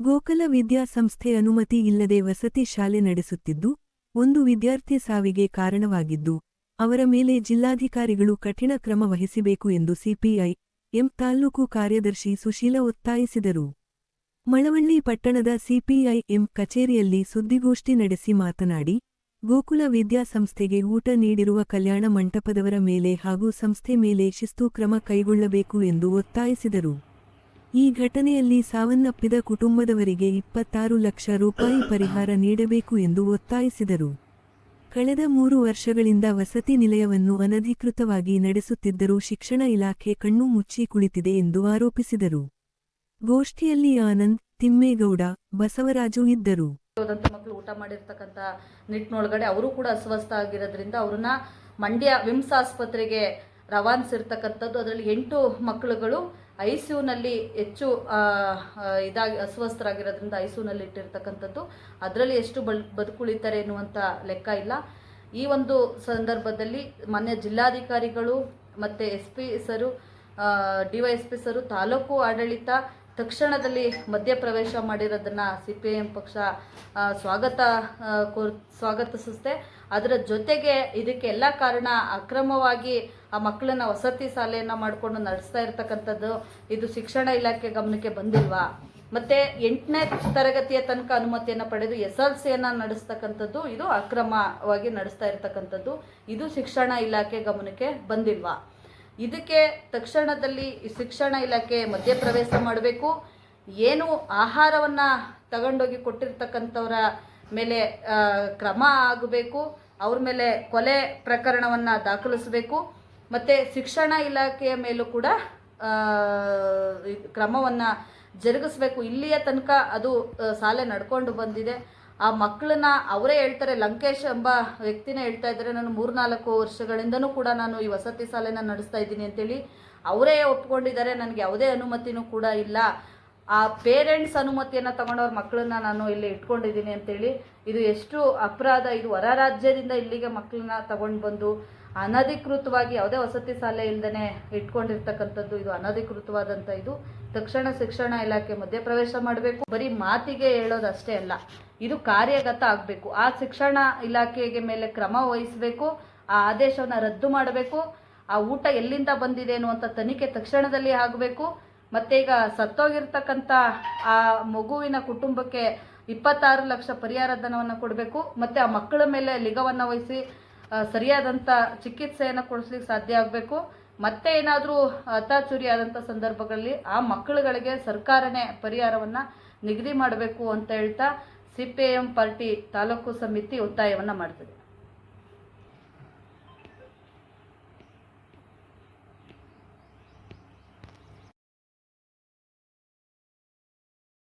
ಗೋಕಲ ವಿದ್ಯಾಸಂಸ್ಥೆ ಅನುಮತಿ ಇಲ್ಲದೆ ವಸತಿ ಶಾಲೆ ನಡೆಸುತ್ತಿದ್ದು, ಒಂದು ವಿದ್ಯಾರ್ಥಿ ಸಾವಿಗೆ ಕಾರಣವಾಗಿದ್ದು, ಅವರ ಮೇಲೆ ಜಿಲ್ಲಾಧಿಕಾರಿಗಳು ಕಠಿಣ ಕ್ರಮ ವಹಿಸಬೇಕು ಎಂದು ಸಿಪಿಐ, ಎಂ ತಾಲ್ಲೂಕು ಕಾರ್ಯದರ್ಶಿ ಸುಶೀಲ ಒತ್ತಾಯಿಸಿದರು. ಮಳವಳ್ಳಿ ಪಟ್ಟಣದ ಸಿಪಿಐ, ಎಂ ಕಚೇರಿಯಲ್ಲಿ ಸುದ್ದಿಗೋಷ್ಠಿ ನಡೆಸಿ ಮಾತನಾಡಿ, ಗೋಕುಲ ವಿದ್ಯಾಸಂಸ್ಥೆಗೆ ಊಟ ನೀಡಿರುವ ಕಲ್ಯಾಣ ಮಂಟಪದವರ ಮೇಲೆ ಹಾಗೂ ಸಂಸ್ಥೆ ಮೇಲೆ ಶಿಸ್ತು ಕ್ರಮ ಕೈಗೊಳ್ಳಬೇಕು ಎಂದು ಒತ್ತಾಯಿಸಿದರು. ಈ ಘಟನೆಯಲ್ಲಿ ಸಾವನ್ನಪ್ಪಿದ ಕುಟುಂಬದವರಿಗೆ ಇಪ್ಪತ್ತಾರು ಲಕ್ಷ ರೂಪಾಯಿ ಪರಿಹಾರ ನೀಡಬೇಕು ಎಂದು ಒತ್ತಾಯಿಸಿದರು. ಕಳೆದ ಮೂರು ವರ್ಷಗಳಿಂದ ವಸತಿ ನಿಲಯವನ್ನು ಅನಧಿಕೃತವಾಗಿ ನಡೆಸುತ್ತಿದ್ದರೂ ಶಿಕ್ಷಣ ಇಲಾಖೆ ಕಣ್ಣು ಮುಚ್ಚಿ ಕುಳಿತಿದೆ ಎಂದು ಆರೋಪಿಸಿದರು. ಗೋಷ್ಠಿಯಲ್ಲಿ ಆನಂದ್, ತಿಮ್ಮೇಗೌಡ, ಬಸವರಾಜು ಇದ್ದರು. ಮಕ್ಕಳು ಊಟ ಮಾಡಿರ್ತಕ್ಕಂಥ ನಿಟ್ಟಿನೊಳಗಡೆ ಅವರು ಕೂಡ ಅಸ್ವಸ್ಥ ಆಗಿರೋದ್ರಿಂದ ಅವ್ರನ್ನ ಮಂಡ್ಯ ವಿಮ್ಸ್ ಆಸ್ಪತ್ರೆಗೆ ರವಾನಿಸಿರ್ತಕ್ಕಂಥದ್ದು ಅದರಲ್ಲಿ ಎಂಟು ಮಕ್ಕಳುಗಳು ಐ ಸಿ ಯುನಲ್ಲಿ ಹೆಚ್ಚು ಇದಾಗಿ, ಅಸ್ವಸ್ಥರಾಗಿರೋದ್ರಿಂದ ಐ ಸಿ ಯುನಲ್ಲಿ ಇಟ್ಟಿರ್ತಕ್ಕಂಥದ್ದು. ಅದರಲ್ಲಿ ಎಷ್ಟು ಬಲ್, ಬದುಕುಳಿತಾರೆ ಎನ್ನುವಂಥ ಲೆಕ್ಕ ಇಲ್ಲ. ಈ ಒಂದು ಸಂದರ್ಭದಲ್ಲಿ ಮಾನ್ಯ ಜಿಲ್ಲಾಧಿಕಾರಿಗಳು ಮತ್ತು ಎಸ್ ಪಿ ಸರು ಡಿ ವೈ ಎಸ್ ಪಿ ಸರು, ತಾಲೂಕು ಆಡಳಿತ ತಕ್ಷಣದಲ್ಲಿ ಮಧ್ಯಪ್ರವೇಶ ಮಾಡಿರೋದನ್ನು ಸಿ ಪಿ ಎಂ ಪಕ್ಷ ಸ್ವಾಗತ ಕೋರ್ ಸ್ವಾಗತಿಸುತ್ತೆ. ಅದರ ಜೊತೆಗೆ ಇದಕ್ಕೆ ಎಲ್ಲ ಕಾರಣ ಅಕ್ರಮವಾಗಿ ಆ ಮಕ್ಕಳನ್ನ ವಸತಿ ಶಾಲೆಯನ್ನು ಮಾಡಿಕೊಂಡು ನಡೆಸ್ತಾ ಇರ್ತಕ್ಕಂಥದ್ದು ಇದು ಶಿಕ್ಷಣ ಇಲಾಖೆ ಗಮನಕ್ಕೆ ಬಂದಿಲ್ವಾ? ಮತ್ತು ಎಂಟನೇ ತರಗತಿಯ ತನಕ ಅನುಮತಿಯನ್ನು ಪಡೆದು ಎಸ್ ಎಲ್ ಸಿಯನ್ನು ನಡೆಸ್ತಕ್ಕಂಥದ್ದು ಇದು ಅಕ್ರಮವಾಗಿ ನಡೆಸ್ತಾ ಇರ್ತಕ್ಕಂಥದ್ದು. ಇದು ಶಿಕ್ಷಣ ಇಲಾಖೆ ಗಮನಕ್ಕೆ ಬಂದಿಲ್ವಾ? ಇದಕ್ಕೆ ತಕ್ಷಣದಲ್ಲಿ ಶಿಕ್ಷಣ ಇಲಾಖೆ ಮಧ್ಯಪ್ರವೇಶ ಮಾಡಬೇಕು. ಏನು ಆಹಾರವನ್ನು ತಗೊಂಡೋಗಿ ಕೊಟ್ಟಿರ್ತಕ್ಕಂಥವ್ರ ಮೇಲೆ ಕ್ರಮ ಆಗಬೇಕು. ಅವ್ರ ಮೇಲೆ ಕೊಲೆ ಪ್ರಕರಣವನ್ನು ದಾಖಲಿಸಬೇಕು. ಮತ್ತು ಶಿಕ್ಷಣ ಇಲಾಖೆಯ ಮೇಲೂ ಕೂಡ ಕ್ರಮವನ್ನು ಜರುಗಿಸ್ಬೇಕು. ಇಲ್ಲಿಯ ತನಕ ಅದು ಸಾಲೆ ನಡ್ಕೊಂಡು ಬಂದಿದೆ. ಆ ಮಕ್ಕಳನ್ನ ಅವರೇ ಹೇಳ್ತಾರೆ, ಲಂಕೇಶ್ ಎಂಬ ವ್ಯಕ್ತಿನೇ ಹೇಳ್ತಾ ಇದ್ದಾರೆ, ನಾನು ಮೂರ್ನಾಲ್ಕು ವರ್ಷಗಳಿಂದನೂ ಕೂಡ ನಾನು ಈ ವಸತಿ ಶಾಲೆನ ನಡೆಸ್ತಾ ಇದ್ದೀನಿ ಅಂತೇಳಿ ಅವರೇ ಒಪ್ಕೊಂಡಿದ್ದಾರೆ, ನನಗೆ ಯಾವುದೇ ಅನುಮತಿನೂ ಕೂಡ ಇಲ್ಲ. ಆ ಪೇರೆಂಟ್ಸ್ ಅನುಮತಿಯನ್ನು ತಗೊಂಡವ್ರ ಮಕ್ಕಳನ್ನ ನಾನು ಇಲ್ಲಿ ಇಟ್ಕೊಂಡಿದ್ದೀನಿ ಅಂತೇಳಿ, ಇದು ಎಷ್ಟು ಅಪರಾಧ, ಇದು ಹೊರ ರಾಜ್ಯದಿಂದ ಇಲ್ಲಿಗೆ ಮಕ್ಕಳನ್ನ ತಗೊಂಡು ಬಂದು ಅನಧಿಕೃತವಾಗಿ ಯಾವುದೇ ವಸತಿ ಶಾಲೆ ಇಲ್ಲದೇ ಇಟ್ಕೊಂಡಿರ್ತಕ್ಕಂಥದ್ದು ಇದು ಅನಧಿಕೃತವಾದಂಥ ಇದು. ತಕ್ಷಣ ಶಿಕ್ಷಣ ಇಲಾಖೆ ಮಧ್ಯಪ್ರವೇಶ ಮಾಡಬೇಕು. ಬರೀ ಮಾತಿಗೆ ಹೇಳೋದಷ್ಟೇ ಅಲ್ಲ, ಇದು ಕಾರ್ಯಗತ ಆಗಬೇಕು. ಆ ಶಿಕ್ಷಣ ಇಲಾಖೆಗೆ ಮೇಲೆ ಕ್ರಮ ವಹಿಸಬೇಕು, ಆ ಆದೇಶವನ್ನು ರದ್ದು ಮಾಡಬೇಕು. ಆ ಊಟ ಎಲ್ಲಿಂದ ಬಂದಿದೆ ಅನ್ನುವಂಥ ತನಿಖೆ ತಕ್ಷಣದಲ್ಲಿ ಆಗಬೇಕು. ಮತ್ತು ಈಗ ಸತ್ತೋಗಿರ್ತಕ್ಕಂಥ ಆ ಮಗುವಿನ ಕುಟುಂಬಕ್ಕೆ ಇಪ್ಪತ್ತಾರು ಲಕ್ಷ ಪರಿಹಾರ ಧನವನ್ನು ಕೊಡಬೇಕು. ಮತ್ತು ಆ ಮಕ್ಕಳ ಮೇಲೆ ಲಿಗವನ್ನು ವಹಿಸಿ ಸರಿಯಾದಂಥ ಚಿಕಿತ್ಸೆಯನ್ನು ಕೊಡಿಸ್ಲಿಕ್ಕೆ ಸಾಧ್ಯ ಆಗಬೇಕು. ಮತ್ತೆ ಏನಾದರೂ ಅತಾಚುರಿ ಆದಂಥ ಸಂದರ್ಭಗಳಲ್ಲಿ ಆ ಮಕ್ಕಳುಗಳಿಗೆ ಸರ್ಕಾರನೇ ಪರಿಹಾರವನ್ನು ನಿಗದಿ ಮಾಡಬೇಕು ಅಂತ ಹೇಳ್ತಾ ಸಿ ಪಾರ್ಟಿ ತಾಲೂಕು ಸಮಿತಿ ಒತ್ತಾಯವನ್ನು ಮಾಡ್ತದೆ.